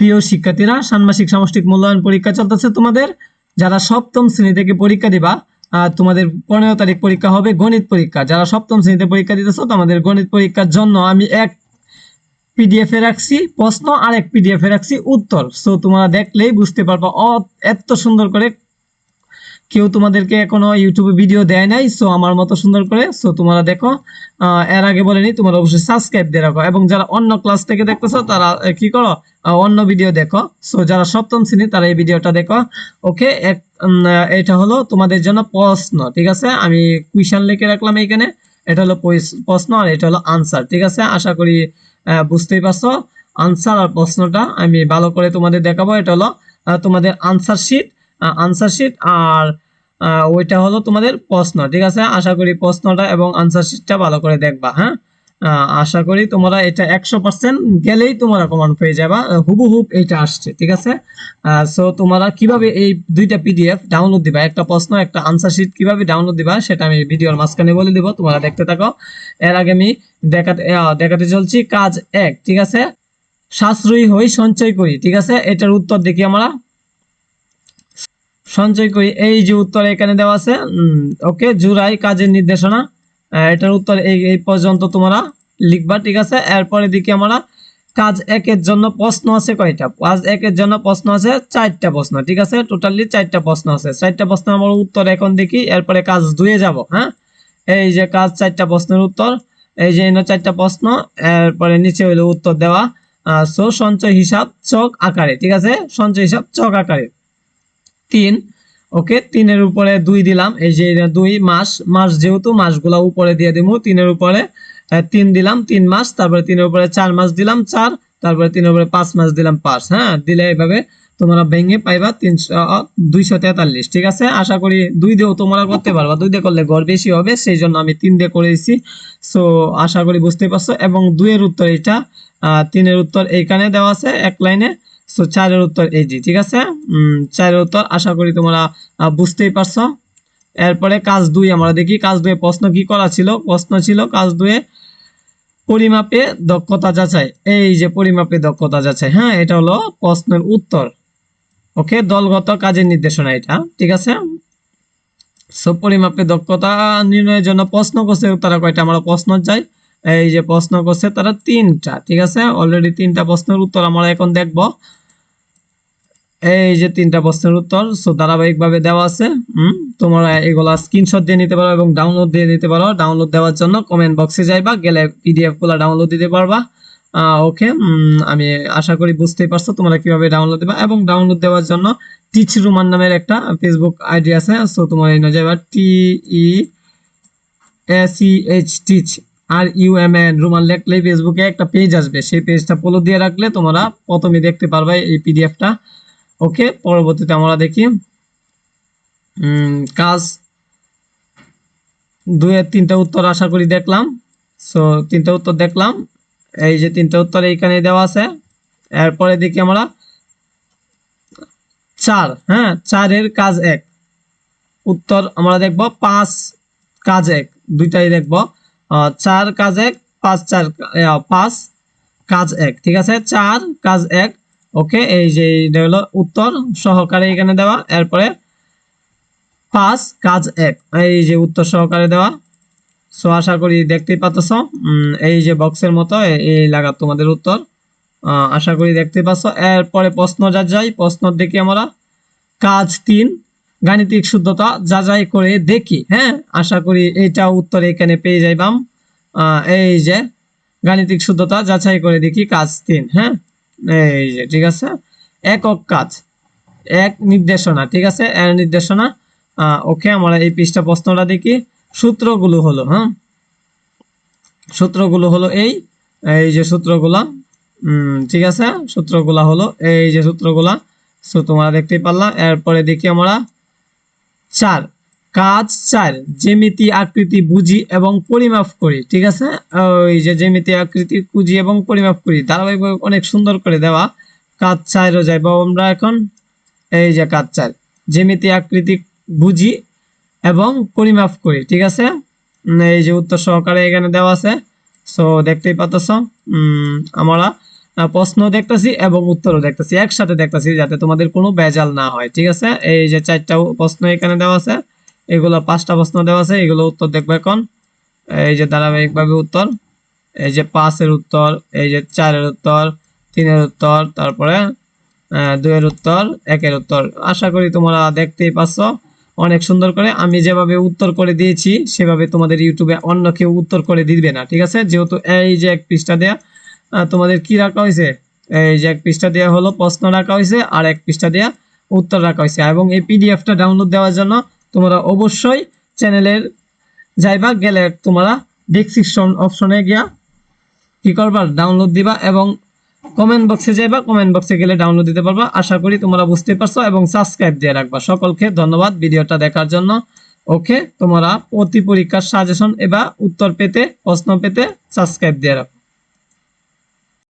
প্রিয় শিক্ষার্থীরা, ষান্মাসিক সামষ্টিক মূল্যায়ন পরীক্ষা চলতেছে তোমাদের। যারা সপ্তম শ্রেণি থেকে পরীক্ষা দিবা তোমাদের পনেরো তারিখ পরীক্ষা হবে গণিত পরীক্ষা। যারা সপ্তম শ্রেণীতে পরীক্ষা দিতেছ, তোমাদের গণিত পরীক্ষার জন্য আমি এক পিডিএফ এ রাখছি, প্রশ্ন আর এক পিডিএফ এ রাখছি উত্তর। সো তোমরা দেখলেই বুঝতে পারবা এত সুন্দর করে কেউ তোমাদেরকে এখনও ইউটিউবে ভিডিও দেয় নাই সো আমার মতো সুন্দর করে সো তোমরা দেখো এর আগে বলেনি, তোমরা অবশ্যই সাবস্ক্রাইব দিয়ে রাখো। এবং যারা অন্য ক্লাস থেকে দেখতেছো, তারা কি করো অন্য ভিডিও দেখো। সো যারা সপ্তম শ্রেণি, তারা এই ভিডিওটা দেখো। ওকে এটা হলো তোমাদের জন্য প্রশ্ন, ঠিক আছে? আমি কুইশন লিখে রাখলাম এখানে এটা হলো প্রশ্ন আর এটা হলো আনসার ঠিক আছে? আশা করি বুঝতেই পারছ। আনসার আর প্রশ্নটা আমি ভালো করে তোমাদের দেখাবো। এটা হলো তোমাদের আনসার শিট আনসার শিট আর ওইটা হলো তোমাদের প্রশ্ন, ঠিক আছে? আশা করি প্রশ্নটা এবং আনসার শিটটা ভালো করে দেখবা হ্যাঁ? আশা করি তোমরা এটা একশো পার্সেন্ট গেলেই তোমরা কমান পেয়ে যাবা হুবহুব এইটা আসছে, ঠিক আছে? সো তোমরা কীভাবে এই দুইটা পিডিএফ ডাউনলোড দিবা? একটা প্রশ্ন, একটা আনসার শিট কীভাবে ডাউনলোড দিবা? সেটা আমি ভিডিওর মাঝখানে বলে দিব, তোমরা দেখতে থাকো। এর আগে আমি দেখাতে দেখাতে চলছি, কাজ এক, ঠিক আছে? সাশ্রয়ী হই সঞ্চয় করি, ঠিক আছে? এটার উত্তর দেখি আমরা। সঞ্চয় করি। এই যে উত্তর এখানে দেওয়া আছে ওকে, জুরাই কাজের নির্দেশনা। এটার উত্তর এই এই পর্যন্ত তোমরা লিখবা, ঠিক আছে? এরপরে দেখি আমরা কাজ একের জন্য প্রশ্ন আছে কয়টা? কাজ একের জন্য প্রশ্ন আছে চারটা প্রশ্ন, ঠিক আছে? টোটালি চারটা প্রশ্ন আছে। চারটা প্রশ্ন আমার উত্তর এখন দেখি, এরপরে কাজ দুয়ে যাব হ্যাঁ? এই যে কাজ চারটা প্রশ্নের উত্তর, এই যে চারটা প্রশ্ন, এরপরে নিচে হইল উত্তর দেওয়া সো সঞ্চয় হিসাব চক আকারে, ঠিক আছে? সঞ্চয় হিসাব চক আকারে। তিন, ওকে? তিনের উপরে দুই দিলাম। এই যে দুই মাস মাস যেহেতু মাসগুলা উপরে দিয়ে দিব তিনের উপরে তিন দিলাম, তিন মাস, তারপরে তিনের উপরে চার মাস দিলাম, চার, তারপরে তিনের উপরে পাঁচ মাস দিলাম, পাঁচ হ্যাঁ? দিলে এইভাবে তোমরা ভেঙে পাইবা তিনশো দুইশো তেতাল্লিশ, ঠিক আছে? আশা করি দুই দিয়েও তোমরা করতে পারবা। দুই দিয়ে করলে গড় বেশি হবে, সেই জন্য আমি তিন দিয়ে করে দিচ্ছি সো, আশা করি বুঝতে পারছ। এবং দুইয়ের উত্তর এটা তিনের উত্তর এইখানে দেওয়া আছে, এক লাইনে। সো চারের উত্তর এই জি ঠিক আছে? চারের উত্তর, আশা করি তোমরা বুঝতেই পারছ। এরপরে কাজ দুই, আমরা দেখি কাজ দুয়ে প্রশ্ন কি করা ছিল? প্রশ্ন ছিল কাজ দুয়ে পরিমাপে দক্ষতা যাচাই। এই যে পরিমাপে দক্ষতা যাচাই হ্যাঁ এটা হলো প্রশ্নের উত্তর। ওকে, দলগত কাজের নির্দেশনা এটা, ঠিক আছে? সো পরিমাপে দক্ষতা নির্ণয়ের জন্য প্রশ্ন করছে তারা কয়টা? আমরা প্রশ্ন চাই। এই যে প্রশ্ন করছে তারা তিনটা, ঠিক আছে? অলরেডি তিনটা প্রশ্নের উত্তর আমরা এখন দেখব। এই যে তিনটা প্রশ্নের উত্তর সো ধারাবাহিকভাবে দেওয়া আছে, হুম? তোমরা এগুলা স্ক্রিনশট দিয়ে নিতে পারো এবং ডাউনলোড দিয়ে নিতে পারো। ডাউনলোড দেওয়ার জন্য কমেন্ট বক্সে যাইবা, গেলে পিডিএফগুলা ডাউনলোড দিতে পারবা। ওকে আমি আশা করি বুঝতেই পারছ তোমরা কীভাবে ডাউনলোড দিবা এবং ডাউনলোড দেওয়ার জন্য টিচ রুমান নামের একটা ফেসবুক আইডি আছে সো তোমার এই যাইবা T E S E H teach আর ইউ এম এন রুমান লেখলে ফেসবুকে একটা পেজ আসবে। সেই পেজটা ফলো দিয়ে রাখলে তোমরা প্রথমে দেখতে পারবে এই পিডিএফটা ওকে পরবর্তীতে আমরা দেখি। কাজ দুয়ের তিনটা উত্তর আশা করি দেখলাম। সো তিনটা উত্তর দেখলাম। এই যে তিনটা উত্তর এইখানে দেওয়া আছে। এরপরে দেখি আমরা চার হ্যাঁ চারের কাজ এক। উত্তর আমরা দেখব পাঁচ কাজ এক, দুইটাই দেখব। চার কাজ এক, পাঁচ চার পাঁচ কাজ এক, ঠিক আছে? চার কাজ এক ওকে, এই যে এটা হলো উত্তর সহকারে এখানে দেওয়া, এরপরে পাঁচ, কাজ এক। এই যে উত্তর সহকারে দেওয়া, সো আশা করি দেখতেই পাচ্ছ এই যে বক্সের মতো এই লাগা তোমাদের উত্তর। আশা করি দেখতে পাচ্ছ এরপরে প্রশ্ন যা যাই প্রশ্ন দেখি আমরা কাজ তিন, গাণিতিক শুদ্ধতা যাচাই করে দেখি হ্যাঁ? আশা করি এইটা উত্তর এখানে পেয়ে যাইবাম। এই যে গাণিতিক শুদ্ধতা যাচাই করে দেখি, কাজ তিন হ্যাঁ? এই যে, ঠিক আছে? একক কাজ। এক নির্দেশনা, ঠিক আছে? এর নির্দেশনা ওকে আমরা এই পৃষ্ঠা প্রশ্নটা দেখি। সূত্রগুলো হলো হ্যাঁ? সূত্রগুলো হলো এই এই যে সূত্রগুলা ঠিক আছে? সূত্রগুলা হলো এই যে সূত্রগুলা। সো, তোমরা দেখতেই পারলা। এরপরে দেখি আমরা চার। কাজ চার জ্যামিতি আকৃতি বুঝি এবং পরিমাপ করি, ঠিক আছে? ওই যে জ্যামিতি আকৃতি বুঝি এবং পরিমাপ করি, ধারাবাহিকভাবে অনেক সুন্দর করে দেওয়া। কাজ চারও যাইব আমরা এখন এই যে কাজ চার জ্যামিতি আকৃতি বুঝি এবং পরিমাপ করি, ঠিক আছে? এই যে উত্তর সহকারে এখানে দেওয়া আছে। সো দেখতেই পাচ্ছ আমরা প্রশ্ন দেখতেছি এবং উত্তরও দেখতেছি, একসাথে দেখতেছি যাতে তোমাদের কোনো বেজাল না হয়, ঠিক আছে? এই যে চারটা প্রশ্ন এখানে দেওয়া আছে। এগুলো পাঁচটা প্রশ্ন দেওয়া আছে এগুলো উত্তর দেখব এখন। এই যে ধারাবাহিকভাবে উত্তর এই যে পাঁচের উত্তর এই যে চারের উত্তর তিনের উত্তর তারপরে আহ, দুইয়ের উত্তর একের উত্তর। আশা করি তোমরা দেখতেই পাচ্ছ। অনেক সুন্দর করে আমি যেভাবে উত্তর করে দিয়েছি সেভাবে তোমাদের ইউটিউবে অন্য কেউ উত্তর করে দিবে না ঠিক আছে? যেহেতু এই যে এক পৃষ্ঠা দেয়া তোমাদের কি রাখা হয়েছে? এই যে এক পৃষ্ঠা দেওয়া হলো প্রশ্ন রাখা হয়েছে আর এক পৃষ্ঠা দেওয়া উত্তর রাখা হয়েছে। এবং এই পিডিএফটা ডাউনলোড দেওয়ার জন্য তোমরা অবশ্যই চ্যানেলের যাইবা, গেলে তোমরা ডিসক্রিপশন অপশনে গিয়া কি করবা ডাউনলোড দিবা এবং কমেন্ট বক্সে যাইবা কমেন্ট বক্সে গেলে ডাউনলোড দিতে পারবা। আশা করি তোমরা বুঝতে পারছ এবং সাবস্ক্রাইব দিয়ে রাখবা। সকলকে ধন্যবাদ ভিডিওটা দেখার জন্য। ওকে, তোমরা প্রতি পরীক্ষার সাজেশন এবার উত্তর পেতে, প্রশ্ন পেতে সাবস্ক্রাইব দিয়ে রাখো।